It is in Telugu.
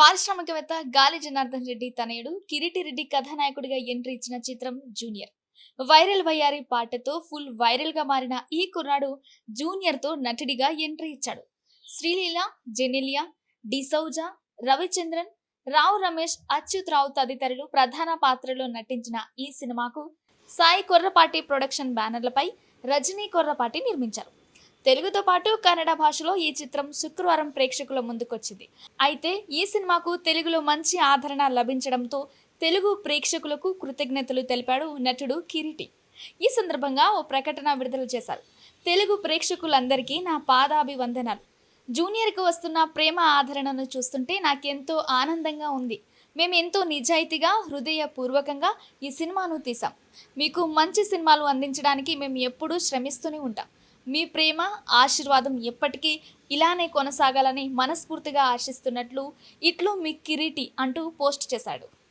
పారిశ్రామికవేత్త గాలి జనార్దన్ రెడ్డి తనయుడు కిరీటి రెడ్డి కథానాయకుడిగా ఎంట్రీ ఇచ్చిన చిత్రం జూనియర్. వైరల్ వయ్యారి పాటతో ఫుల్ వైరల్గా మారిన ఈ కుర్రాడు జూనియర్తో నటుడిగా ఎంట్రీ ఇచ్చాడు. శ్రీలీల జెనెలియా డిసౌజా రవిచంద్రన్ రావు రమేష్ అచ్యుత్ రావు తదితరులు ప్రధాన పాత్రలో నటించిన ఈ సినిమాకు సాయి కొర్రపాటి ప్రొడక్షన్ బ్యానర్లపై రజనీ కొర్రపాటి నిర్మించారు. తెలుగుతో పాటు కన్నడ భాషలో ఈ చిత్రం శుక్రవారం ప్రేక్షకుల ముందుకొచ్చింది. అయితే ఈ సినిమాకు తెలుగులో మంచి ఆదరణ లభించడంతో తెలుగు ప్రేక్షకులకు కృతజ్ఞతలు తెలిపాడు నటుడు కిరీటి. ఈ సందర్భంగా ఓ ప్రకటన విడుదల చేశారు. తెలుగు ప్రేక్షకులందరికీ నా పాదాభివందనాలు. జూనియర్కి వస్తున్న ప్రేమ ఆదరణను చూస్తుంటే నాకెంతో ఆనందంగా ఉంది. మేము ఎంతో నిజాయితీగా హృదయపూర్వకంగా ఈ సినిమాను తీసాం మీకు మంచి సినిమాలు అందించడానికి మేము ఎప్పుడూ శ్రమిస్తూనే ఉంటాం. మీ ప్రేమ ఆశీర్వాదం ఎప్పటికీ ఇలానే కొనసాగాలని మనస్ఫూర్తిగా ఆశిస్తున్నట్లు ఇట్లు మీ కిరీటి అంటూ పోస్ట్ చేశాడు.